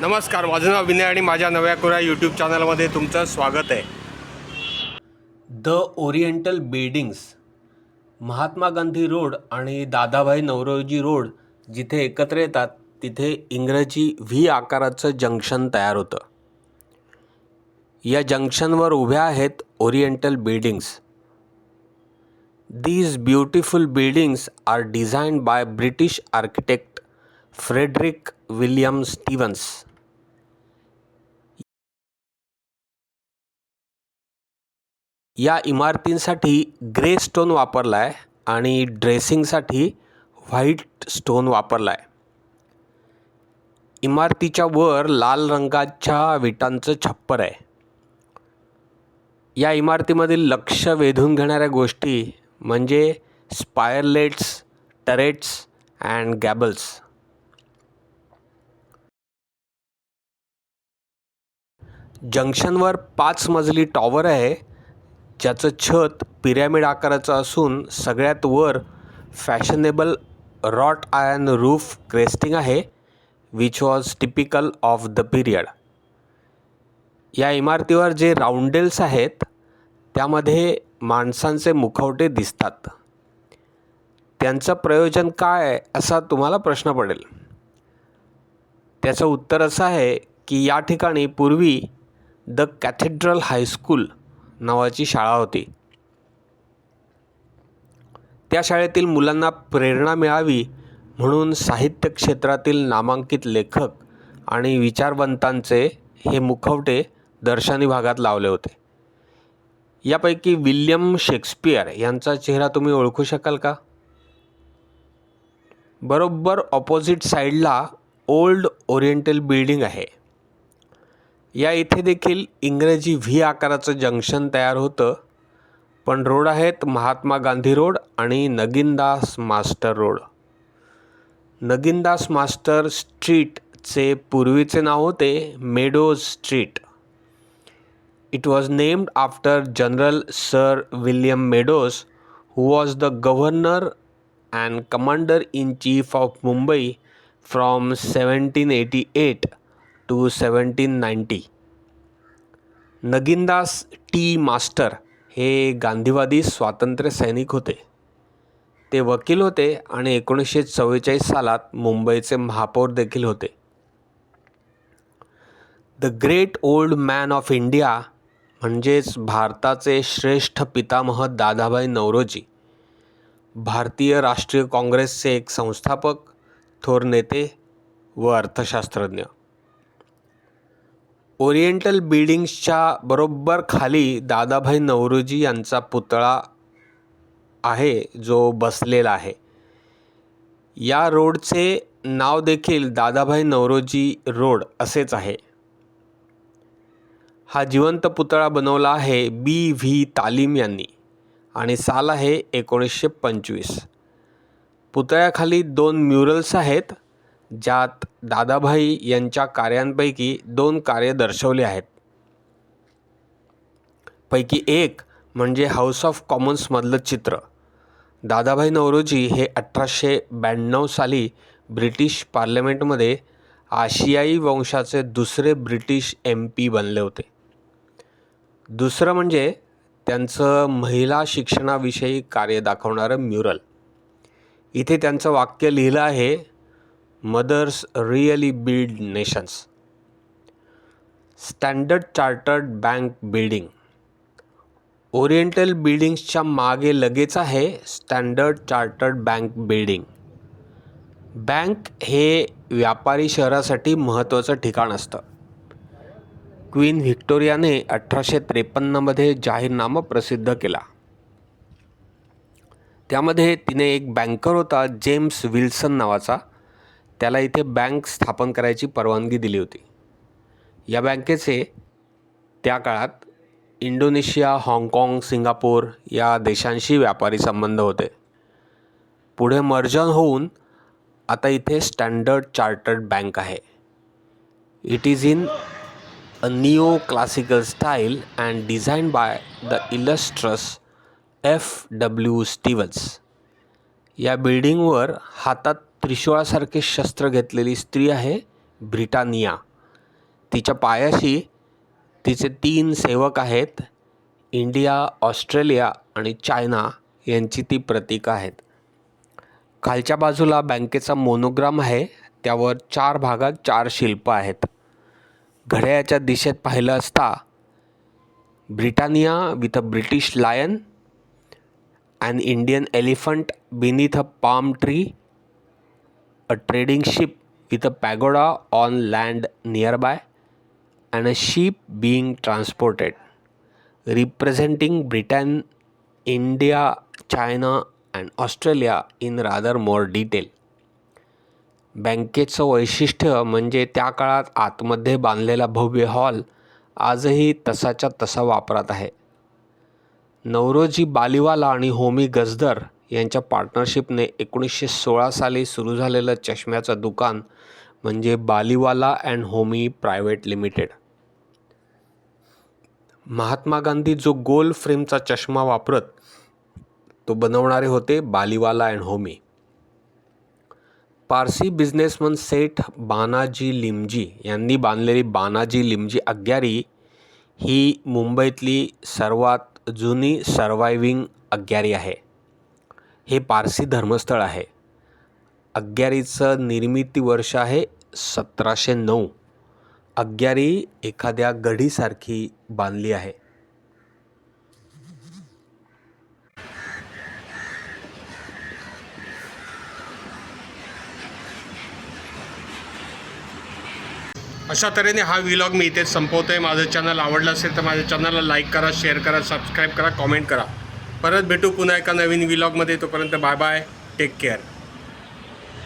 नमस्कार माझं नाव विनय आणि माझ्या नव्या कोऱ्या यूट्यूब चॅनलमध्ये तुमचं स्वागत आहे. The Oriental Buildings Mahatma Gandhi Road आणि दादाभाई नवरोजी रोड जिथे एकत्र येतात तिथे इंग्रजी व्ही आकाराचं जंक्शन तयार होतं. या जंक्शनवर उभ्या आहेत Oriental Buildings. These beautiful buildings are designed by British architect Frederick William Stevens या इमारतींसाठी ग्रे स्टोन वापरला आहे आणि ड्रेसिंगसाठी व्हाईट स्टोन वापरला आहे इमारतीच्या वर लाल रंगाच्या विटांचं छप्पर आहे. या इमारतीमधील लक्ष वेधून घेणाऱ्या गोष्टी म्हणजे स्पायरलेट्स टरेट्स अँड गॅबल्स. जंक्शनवर पाच मजली टॉवर आहे ज्याचं छत पिरॅमिड आकाराचं असून सगळ्यात वर fashionable wrought iron roof cresting आहे which was typical of the period या इमारतीवर जे राऊंडेल्स आहेत त्यामध्ये माणसांचे मुखवटे दिसतात. त्यांचं प्रयोजन काय आहे असा तुम्हाला प्रश्न पडेल. त्याचं उत्तर असं आहे की या ठिकाणी पूर्वी द कॅथेड्रल हायस्कूल नावाची शाळा होती. त्या शाळेतील मुलांना प्रेरणा मिळावी म्हणून साहित्य क्षेत्रातील नामांकित लेखक आणि विचारवंतांचे हे मुखवटे दर्शनी भागात लावले होते. यापैकी विल्यम शेक्सपियर यांचा चेहरा तुम्ही ओळखू शकाल का? बरोबर ऑपोजिट साईडला ओल्ड ओरिएंटल बिल्डिंग आहे. या इथे देखील इंग्रजी व्ही आकाराचं जंक्शन तयार होतं. पण रोड आहेत महात्मा गांधी रोड आणि Nagindas Master Road. Nagindas Master स्ट्रीटचे पूर्वीचे नाव होते Meadows Street. It was named after General Sir William Meadows who was the governor and commander in chief of Mumbai from seventeen eighty eight to seventeen ninety Nagindas T Master हे गांधीवादी स्वातंत्र्य सैनिक होते. ते वकील होते आणि एकोणीसशे चव्वेचाळीस सालात मुंबईचे महापौर देखील होते. The great old man of India म्हणजेच भारताचे श्रेष्ठ पितामह दादाभाई नवरोजी भारतीय राष्ट्रीय काँग्रेसचे एक संस्थापक थोर नेते व अर्थशास्त्रज्ञ. ओरिएंटल बिल्डिंग्सच्या बरोबर खाली दादाभाई नवरोजी यांचा पुतळा आहे जो बसलेला आहे. या रोडचे नाव देखील दादाभाई नवरोजी रोड असेच आहे. हा जिवंत पुतळा बनवला आहे बी व्ही तालीम यांनी आणि साल आहे एकोणीसशे पंचवीस. पुतळ्याखाली दोन म्युरल्स आहेत. ज्यात दादाभाई यांच्या कार्यांपैकी दोन कार्य दर्शवले आहेत. पैकी एक म्हणजे हाऊस ऑफ कॉमन्समधलं चित्र. दादाभाई नवरोजी हे अठराशे ब्याण्णव साली ब्रिटिश पार्लमेंटमध्ये आशियाई वंशाचे दुसरे ब्रिटिश एम पी बनले होते. दुसरं म्हणजे त्यांचं महिला शिक्षणाविषयी कार्य दाखवणारं म्युरल इथे त्यांचं वाक्य लिहिलं आहे mothers really build nations. Standard Chartered Bank building. Oriental बिल्डिंग्सच्या मागे लगेच आहे Standard Chartered Bank building. Bank हे व्यापारी शहरासाठी महत्त्वाचं ठिकाण असतं. क्वीन व्हिक्टोरियाने अठराशे त्रेपन्नमध्ये जाहीरनामा प्रसिद्ध केला. त्यामध्ये तिने एक बँकर होता जेम्स विल्सन नावाचा. त्याला इथे बँक स्थापन करायची परवानगी दिली होती. या बँकेचे त्या काळात इंडोनेशिया हाँगकाँग सिंगापूर या देशांशी व्यापारी संबंध होते. पुढे मर्जन होऊन आता इथे स्टँडर्ड चार्टर्ड बँक आहे. It is in a neo classical style and designed by the illustrious F W Stevens या बिल्डिंगवर हातात त्रिशूळासारखे शस्त्र घेतलेली स्त्री आहे ब्रिटानिया. तिच्या पायाशी तिचे तीन सेवक आहेत इंडिया ऑस्ट्रेलिया आणि चायना यांची ती प्रतीकं आहेत. खालच्या बाजूला बँकेचा मोनोग्राम आहे त्यावर चार भागात चार शिल्प आहेत. घड्याच्या दिशेत पाहिलं असता Britannia with a British lion and Indian elephant beneath a palm tree a trading ship with a pagoda on land nearby, and a sheep being transported, representing Britain, India, China, and Australia in rather more detail. बँकेचं वैशिष्ट्य म्हणजे त्या काळात आतमध्ये बांधलेला भव्य hall आजही तसाच्या तसा वापरात आहे नवरोजी बालीवाला आणि होमी गजदर यांच्या पार्टनरशिपने एकोणीसशे सोळा साली सुरू झालेलं चष्म्याचं दुकान म्हणजे Baliwala and Homi private limited. Mahatma Gandhi जो गोल फ्रेमचा चष्मा वापरत तो बनवणारे होते बालीवाला अँड होमी. पारसी बिझनेसमन सेठ बानाजी लिमजी यांनी बांधलेली बानाजी लिमजी अग्यारी ही मुंबईतली सर्वात जुनी सर्वायविंग अग्यारी आहे. हे पारसी धर्मस्थळ आहे. अग्यारीचं निर्मिती वर्ष आहे सतराशे नऊ. अग्यारी एखाद्या गढीसारखी बांधली आहे. अशा तऱ्हेने हा व्हिलॉग मी इथेच संपवतो आहे माझं चॅनल आवडलं असेल तर माझ्या चॅनलला लाईक करा शेअर करा सबस्क्राईब करा कॉमेंट करा. परत भेटू पुन्हा एका नवीन व्लॉगमध्ये तोपर्यंत बाय बाय टेक केअर